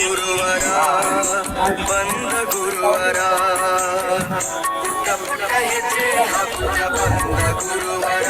ಗುರುವರ ಬಂದ ಗುರುವರ ಪುಟ್ಟ ಪುಟ್ಟ ಹೆಜ್ಜೆ ಹಾಕುತ್ತ ಬಂದ ಗುರುವರ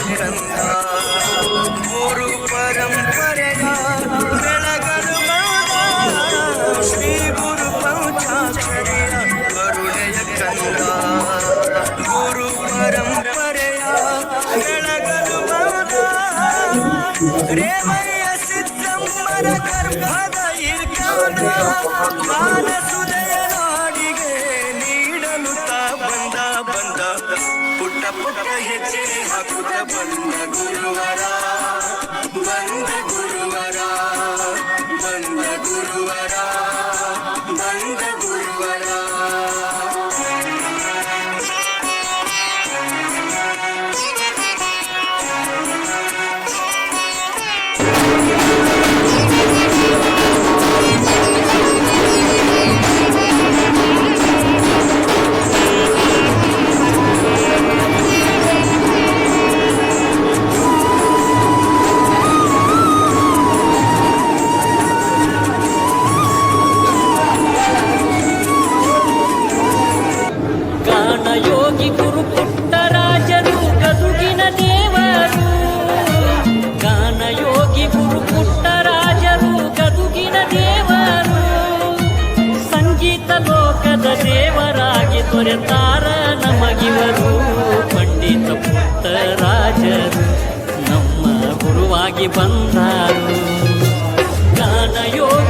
ನಿರಂತರ ಗುರು ಪರಂಪರೆಗ ಬೆಳಗಲು ಶ್ರೀ ಗುರು ಪಂಚಾಕ್ಷರಿಯ ಕರುಣೆಯ ಕಂದ ಗುರು ಪರಂಪರೆಯ ಬೆಳಗಲು ರೇವಯ್ಯ ಸಿದ್ಧಮ್ಮರ ಗರ್ಭದ ಇರ್ಗವನ ಕೊಡೆತಾರ ನಮಗಿವರು ಪಂಡಿತ ಪುಟ್ಟರಾಜರು ನಮ್ಮ ಗುರುವಾಗಿ ಬಂದರು. ಜ್ಞಾನಯೋಗ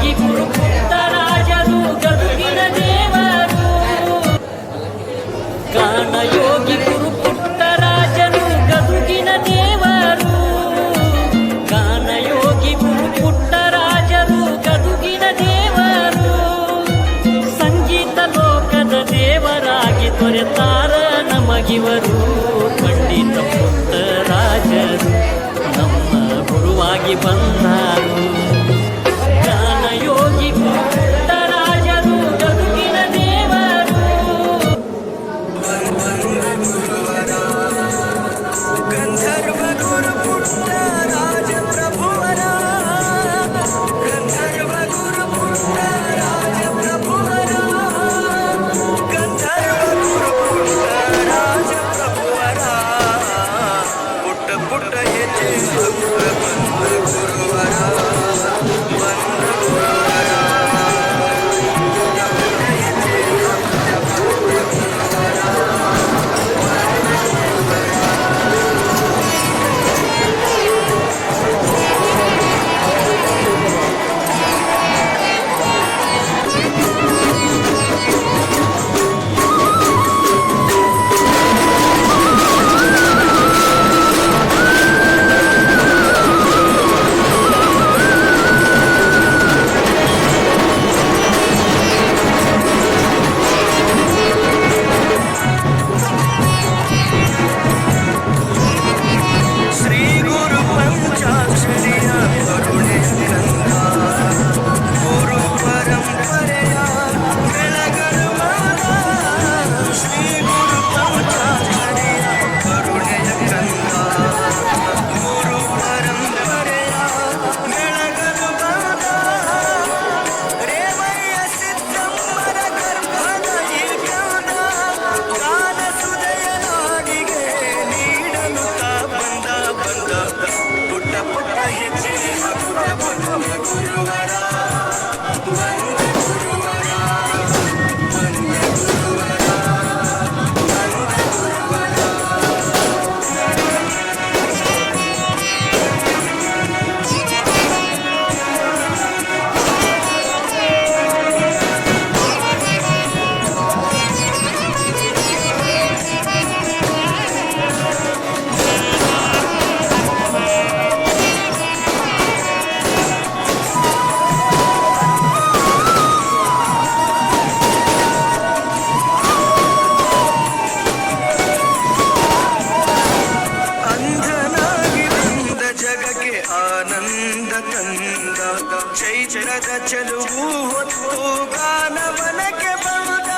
चरण ಚೆಲುವು ಹೊತ್ತು ಗಾನವನಕ್ಕೆ ಬಂದ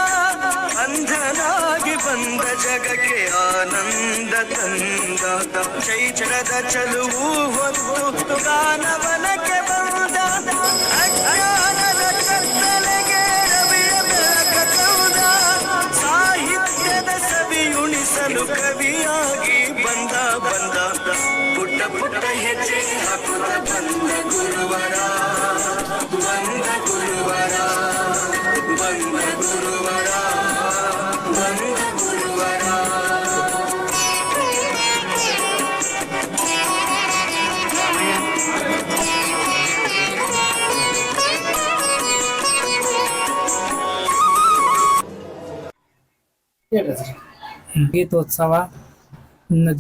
ಅಂಧನಾಗಿ ಬಂದ ಜಗಕ್ಕೆ ಆನಂದ ತಂದ ಚೈಚರದ ಚೆಲುವು ಹೊತ್ತು ಗಾನವನಕ್ಕೆ ಬಂದ ಗೀತೋತ್ಸವ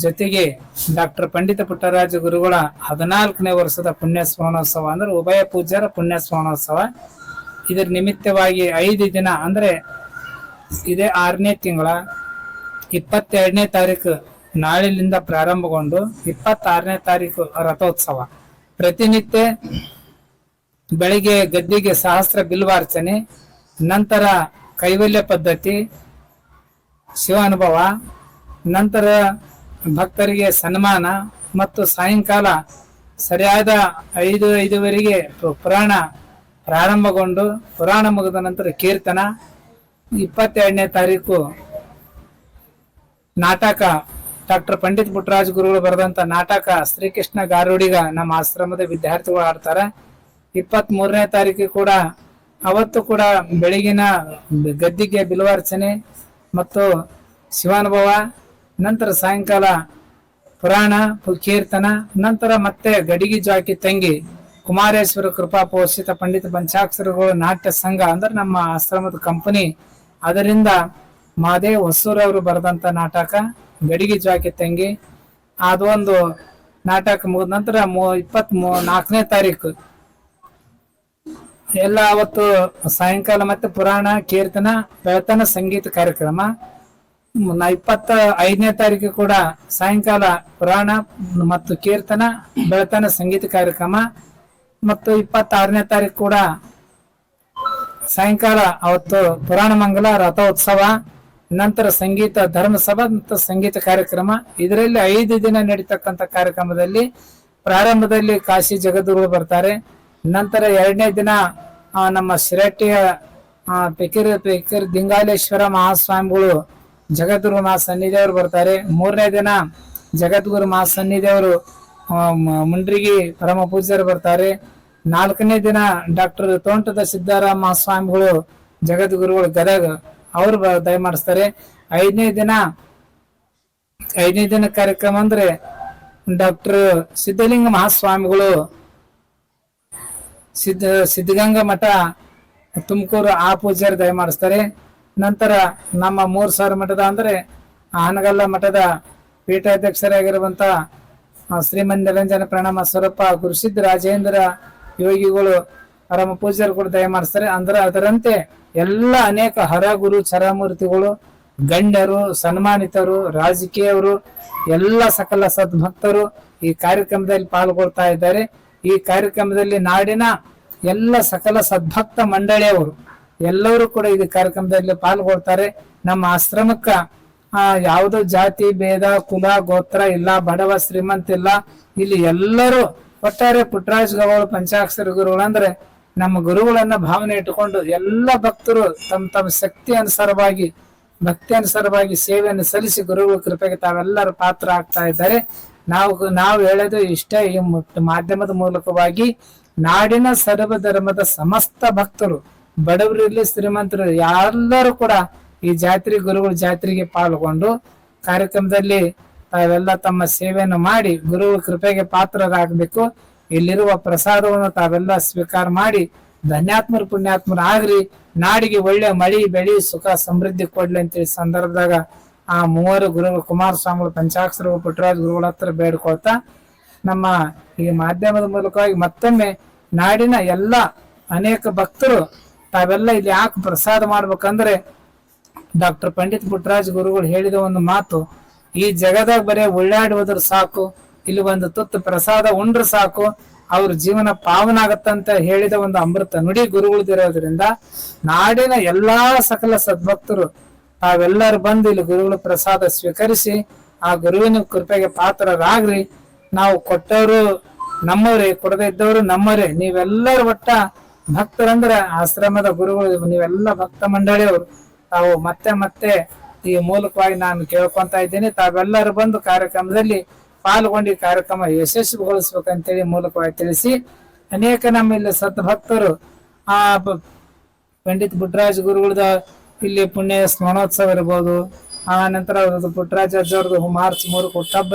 ಜೊತೆಗೆ ಡಾಕ್ಟರ್ ಪಂಡಿತ ಪುಟ್ಟರಾಜ ಗುರುಗಳ ಹದಿನಾಲ್ಕನೇ ವರ್ಷದ ಪುಣ್ಯ ಸ್ಮರಣೋತ್ಸವ ಅಂದ್ರೆ ಉಭಯ ಪೂಜ್ಯರ ಪುಣ್ಯ ಸ್ಮರಣೋತ್ಸವ ಇದರ ನಿಮಿತ್ತವಾಗಿ ಐದು ದಿನ ಅಂದ್ರೆ ಇದೇ ಆರನೇ ತಿಂಗಳ ಇಪ್ಪತ್ತೆರಡನೇ ತಾರೀಕು ನಾಳಿನಿಂದ ಪ್ರಾರಂಭಗೊಂಡು ಇಪ್ಪತ್ತಾರನೇ ತಾರೀಕು ರಥೋತ್ಸವ. ಪ್ರತಿನಿತ್ಯ ಬೆಳಿಗ್ಗೆ ಗದ್ದಿಗೆ ಸಹಸ್ರ ಬಿಲ್ವಾರ್ಚನೆ, ನಂತರ ಕೈವಲ್ಯ ಪದ್ಧತಿ ಶಿವ ಅನುಭವ, ನಂತರ ಭಕ್ತರಿಗೆ ಸನ್ಮಾನ ಮತ್ತು ಸಾಯಂಕಾಲ ಸರಿಯಾದ ಐದು, ಐದುವರೆಗೆ ಪುರಾಣ ಪ್ರಾರಂಭಗೊಂಡು ಪುರಾಣ ಮುಗಿದ ನಂತರ ಕೀರ್ತನ. ಇಪ್ಪತ್ತೆರಡನೇ ತಾರೀಕು ನಾಟಕ. ಡಾಕ್ಟರ್ ಪಂಡಿತ್ ಪುಟ್ಟರಾಜ್ ಗುರುಗಳು ಬರೆದಂತ ನಾಟಕ ಶ್ರೀಕೃಷ್ಣ ಗಾರುಡಿಗ ನಮ್ಮ ಆಶ್ರಮದ ವಿದ್ಯಾರ್ಥಿಗಳು ಆಡ್ತಾರೆ ಇಪ್ಪತ್ತ್ ಮೂರನೇ ಕೂಡ, ಅವತ್ತು ಕೂಡ ಬೆಳಗಿನ ಗದ್ದಿಗೆ ಬಿಲ್ವಾರ್ಚನೆ ಮತ್ತು ಶಿವಾನುಭವ, ನಂತರ ಸಾಯಂಕಾಲ ಪುರಾಣ ಕೀರ್ತನ ನಂತರ ಮತ್ತೆ ಗಡಿಗೆ ಜಾಕಿ ತಂಗಿ, ಕುಮಾರೇಶ್ವರ ಕೃಪಾ ಪೋಷಿತ ಪಂಡಿತ ಪಂಚಾಕ್ಷರಗಳು ನಾಟ್ಯ ಸಂಘ, ಅಂದ್ರೆ ನಮ್ಮ ಆಶ್ರಮದ ಕಂಪನಿ ಅದರಿಂದ ಮಾದೇವ್ ಹೊಸೂರವರು ಬರೆದಂತ ನಾಟಕ, ಗಡಿಗೆ ಜಾಕಿ ತಂಗಿ, ಅದೊಂದು ನಾಟಕ ಮುಗಿದ ನಂತರ ಮೂ ಇಪ್ಪತ್ತ್ ಮೂ ನಾಲ್ಕನೇ ತಾರೀಕು. ಎಲ್ಲ ಅವತ್ತು ಸಾಯಂಕಾಲ ಮತ್ತೆ ಪುರಾಣ, ಕೀರ್ತನ ಬೆಳತನ ಸಂಗೀತ ಕಾರ್ಯಕ್ರಮ. ಇಪ್ಪತ್ತ ಐದನೇ ತಾರೀಕು ಕೂಡ ಸಾಯಂಕಾಲ ಪುರಾಣ ಮತ್ತು ಕೀರ್ತನ ಬೆಳತನ ಸಂಗೀತ ಕಾರ್ಯಕ್ರಮ. ಮತ್ತು ಇಪ್ಪತ್ತಾರನೇ ತಾರೀಕು ಕೂಡ ಸಾಯಂಕಾಲ ಅವತ್ತು ಪುರಾಣ ಮಂಗಲ, ರಥೋತ್ಸವ, ನಂತರ ಸಂಗೀತ, ಧರ್ಮಸಭಾ ಮತ್ತು ಸಂಗೀತ ಕಾರ್ಯಕ್ರಮ. ಇದರಲ್ಲಿ ಐದು ದಿನ ನಡೀತಕ್ಕಂಥ ಕಾರ್ಯಕ್ರಮದಲ್ಲಿ ಪ್ರಾರಂಭದಲ್ಲಿ ಕಾಶಿ ಜಗದ್ಗುರು ಬರ್ತಾರೆ. ನಂತರ ಎರಡನೇ ದಿನ ನಮ್ಮ ಶಿರಟ್ಟಿಯ ಪಿಕಿರ್ ಪಿಕಿರ್ ದಿಂಗಾಲೇಶ್ವರ ಮಹಾಸ್ವಾಮಿಗಳು ಜಗದ್ಗುರು ಸನ್ನಿಧಿಯವರು ಬರ್ತಾರೆ. ಮೂರನೇ ದಿನ ಜಗದ್ಗುರು ಮಹಾ ಸನ್ನಿಧಿಯವರು ಆ, ಮುಂಡ್ರಿಗಿ ಪರಮ ಪೂಜ್ಯರು ಬರ್ತಾರೆ. ನಾಲ್ಕನೇ ದಿನ ಡಾಕ್ಟರ್ ತೋಂಟದ ಸಿದ್ದಾರಾಮ ಮಹಾಸ್ವಾಮಿಗಳು ಜಗದ್ಗುರುಗಳು ಗದಗ ಅವರು ದಯಮಾಡಿಸ್ತಾರೆ ಐದನೇ ದಿನ ಐದನೇ ದಿನ ಕಾರ್ಯಕ್ರಮ ಅಂದ್ರೆ ಡಾಕ್ಟರ್ ಸಿದ್ಧಲಿಂಗ ಮಹಾಸ್ವಾಮಿಗಳು ಸಿದ್ಧ, ಸಿದ್ಧಗಂಗಾ ಮಠ ತುಮಕೂರು ಆ ಪೂಜಾರಿ ದಯಮಾಡಿಸ್ತಾರೆ ನಂತರ ನಮ್ಮ ಮೂರ್ ಸಾವಿರ ಮಠದ ಅಂದ್ರೆ ಆನಗಲ್ಲ ಮಠದ ಪೀಠಾಧ್ಯಕ್ಷರಾಗಿರುವಂತ ಶ್ರೀಮನ್ ನಿರಂಜನ ಪ್ರಣಾಮ ಸ್ವರೂಪ ಗುರುಸಿದ್ಧ ರಾಜೇಂದ್ರ ಯೋಗಿಗಳು, ಪರಮ ಪೂಜ್ಯರು ಕೂಡ ದಯಮಾಡಿಸ್ತಾರೆ ಅಂದ್ರೆ ಅದರಂತೆ ಎಲ್ಲ ಅನೇಕ ಹರಗುರು ಚರಮೂರ್ತಿಗಳು ಗಣ್ಯರು ಸನ್ಮಾನಿತರು, ರಾಜಕೀಯವರು, ಎಲ್ಲ ಸಕಲ ಸದ್ಭಕ್ತರು ಈ ಕಾರ್ಯಕ್ರಮದಲ್ಲಿ ಪಾಲ್ಗೊಳ್ತಾ ಇದ್ದಾರೆ. ಈ ಕಾರ್ಯಕ್ರಮದಲ್ಲಿ ನಾಡಿನ ಎಲ್ಲ ಸಕಲ ಸದ್ಭಕ್ತ ಮಂಡಳಿಯವರು ಎಲ್ಲರೂ ಕೂಡ ಈ ಕಾರ್ಯಕ್ರಮದಲ್ಲಿ ಪಾಲ್ಗೊಳ್ತಾರೆ. ನಮ್ಮ ಆಶ್ರಮಕ್ಕ ಯಾವುದೋ ಜಾತಿ, ಭೇದ, ಕುಲ, ಗೋತ್ರ ಇಲ್ಲ, ಬಡವ, ಶ್ರೀಮಂತ ಇಲ್ಲ, ಇಲ್ಲಿ ಎಲ್ಲರೂ ಒಟ್ಟಾರೆ ಪುಟ್ಟರಾಜ್ ಗವಳು ಪಂಚಾಕ್ಷರ ಗುರುಗಳು ಅಂದ್ರೆ ನಮ್ಮ ಗುರುಗಳನ್ನ ಭಾವನೆ ಇಟ್ಟುಕೊಂಡು ಎಲ್ಲ ಭಕ್ತರು ತಮ್ಮ ತಮ್ಮ ಶಕ್ತಿ ಅನುಸಾರವಾಗಿ, ಭಕ್ತಿ ಅನುಸಾರವಾಗಿ ಸೇವೆಯನ್ನು ಸಲ್ಲಿಸಿ ಗುರುಗಳ ಕೃಪೆಗೆ ತಾವೆಲ್ಲರೂ ಪಾತ್ರ ಆಗ್ತಾ ಇದ್ದಾರೆ. ನಾವು ನಾವು ಹೇಳೋದು ಇಷ್ಟೇ ಈ ಮಾಧ್ಯಮದ ಮೂಲಕವಾಗಿ ನಾಡಿನ ಸರ್ವ ಧರ್ಮದ ಸಮಸ್ತ ಭಕ್ತರು, ಬಡವರಿರ್ಲಿ ಶ್ರೀಮಂತರು ಎಲ್ಲರೂ ಕೂಡ ಈ ಜಾತ್ರೆ ಗುರುಗಳ ಜಾತ್ರೆಗೆ ಪಾಲ್ಗೊಂಡು ಕಾರ್ಯಕ್ರಮದಲ್ಲಿ ತಾವೆಲ್ಲ ತಮ್ಮ ಸೇವೆಯನ್ನು ಮಾಡಿ ಗುರುಗಳ ಕೃಪೆಗೆ ಪಾತ್ರರಾಗಬೇಕು. ಇಲ್ಲಿರುವ ಪ್ರಸಾದವನ್ನು ತಾವೆಲ್ಲ ಸ್ವೀಕಾರ ಮಾಡಿ ಧನ್ಯಾತ್ಮರು, ಪುಣ್ಯಾತ್ಮರು ಆಗ್ರಿ. ನಾಡಿಗೆ ಒಳ್ಳೆ ಮಳಿ, ಬೆಳಿ, ಸುಖ, ಸಮೃದ್ಧಿ ಕೊಡ್ಲಿ ಅಂತೇಳಿ ಸಂದರ್ಭದಾಗ ಆ ಮೂವರು ಗುರುಗಳು ಕುಮಾರಸ್ವಾಮಿಗಳು ಪಂಚಾಕ್ಷರ ಪುಟ್ಟರಾಜ್ ಗುರುಗಳ ಹತ್ರ ಬೇಡ್ಕೊಳ್ತಾ ನಮ್ಮ ಈ ಮಾಧ್ಯಮದ ಮೂಲಕವಾಗಿ ಮತ್ತೊಮ್ಮೆ ನಾಡಿನ ಎಲ್ಲ ಅನೇಕ ಭಕ್ತರು ತಾವೆಲ್ಲ ಇಲ್ಲಿ ಯಾಕೆ ಪ್ರಸಾದ ಮಾಡ್ಬೇಕಂದ್ರೆ ಡಾಕ್ಟರ್ ಪಂಡಿತ್ ಪುಟ್ಟರಾಜ್ ಗುರುಗಳು ಹೇಳಿದ ಒಂದು ಮಾತು, ಈ ಜಗದಾಗ ಬರೀ ಉಳ್ಳಾಡುವುದ್ರ ಸಾಕು, ಇಲ್ಲಿ ಒಂದು ತುತ್ತು ಪ್ರಸಾದ ಉಂಡ್ರೆ ಸಾಕು, ಅವ್ರ ಜೀವನ ಪಾವನ ಆಗತ್ತಂತ ಹೇಳಿದ ಒಂದು ಅಮೃತ ನುಡಿ ಗುರುಗಳದಿರೋದ್ರಿಂದ ನಾಡಿನ ಎಲ್ಲಾ ಸಕಲ ಸದ್ಭಕ್ತರು ತಾವೆಲ್ಲರೂ ಬಂದು ಇಲ್ಲಿ ಗುರುಗಳ ಪ್ರಸಾದ ಸ್ವೀಕರಿಸಿ ಆ ಗುರುವಿನ ಕೃಪೆಗೆ ಪಾತ್ರರಾಗ್ರಿ. ನಾವು ಕೊಟ್ಟವರು ನಮ್ಮವ್ರೆ, ಕೊಡದೇ ಇದ್ದವರು ನಮ್ಮವರೇ. ನೀವೆಲ್ಲರೂ ಒಟ್ಟ ಭಕ್ತರಂದ್ರೆ ಆಶ್ರಮದ ಗುರುಗಳು ನೀವೆಲ್ಲ ಭಕ್ತ ಮಂಡಳಿಯವರು. ತಾವು ಮತ್ತೆ ಮತ್ತೆ ಈ ಮೂಲಕವಾಗಿ ನಾನು ಕೇಳ್ಕೊಂತ ಇದ್ದೀನಿ. ತಾವೆಲ್ಲರೂ ಬಂದು ಕಾರ್ಯಕ್ರಮದಲ್ಲಿ ಪಾಲ್ಗೊಂಡು ಕಾರ್ಯಕ್ರಮ ಯಶಸ್ವಿಗೊಳಿಸ್ಬೇಕಂತೇಳಿ ಮೂಲಕವಾಗಿ ತಿಳಿಸಿ ಅನೇಕ ನಮ್ಮ ಇಲ್ಲಿ ಸದ್ಭಕ್ತರು. ಆ ಪಂಡಿತ್ ಬುಡ್ರಾಜ್ ಗುರುಗಳದ ಇಲ್ಲಿ ಪುಣ್ಯ ಸ್ಮರಣೋತ್ಸವ ಇರ್ಬೋದು. ಆ, ನಂತರ ಪುಟ್ಟರಾಜ ಮಾರ್ಚ್ ಮೂರು ಹುಟ್ಟಹಬ್ಬ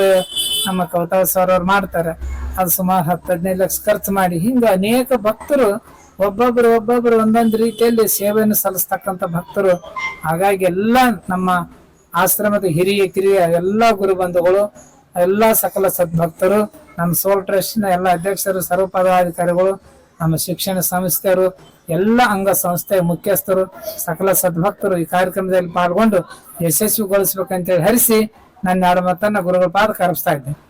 ನಮ್ಮ ಕವಿತಾ ಸರ್ ಅವ್ರು ಮಾಡ್ತಾರೆ. ಅದು ಸುಮಾರು ಹತ್ತು ಹದಿನೈದು ಲಕ್ಷ ಖರ್ಚು ಮಾಡಿ. ಹಿಂಗ ಅನೇಕ ಭಕ್ತರು ಒಬ್ಬೊಬ್ಬರು ಒಬ್ಬೊಬ್ಬರು ಒಂದೊಂದು ರೀತಿಯಲ್ಲಿ ಸೇವೆಯನ್ನು ಸಲ್ಲಿಸ್ತಕ್ಕಂಥ ಭಕ್ತರು. ಹಾಗಾಗಿ ಎಲ್ಲ ನಮ್ಮ ಆಶ್ರಮದ ಹಿರಿಯ, ಕಿರಿಯ ಎಲ್ಲ ಗುರು ಬಂಧುಗಳು ಎಲ್ಲ ಸಕಲ ಸದ್ಭಕ್ತರು, ನಮ್ಮ ಸೋಲ್ ಟ್ರಸ್ಟ್ನ ಎಲ್ಲ ಅಧ್ಯಕ್ಷರು, ಸರ್ವಪದಾಧಿಕಾರಿಗಳು, ನಮ್ಮ ಶಿಕ್ಷಣ ಸಂಸ್ಥೆಯವರು ಎಲ್ಲ ಅಂಗ ಸಂಸ್ಥೆಯ ಮುಖ್ಯಸ್ಥರು, ಸಕಲ ಸದ್ಭಕ್ತರು ಈ ಕಾರ್ಯಕ್ರಮದಲ್ಲಿ ಪಾಲ್ಗೊಂಡು ಯಶಸ್ವಿಗೊಳಿಸ್ಬೇಕಂತೇಳಿ ಹರಿಸಿ ನನ್ನ ಎರಡು ಗುರುಗಳ ಪಾದ ಕರೆಸ್ತಾ ಇದ್ದೇನೆ.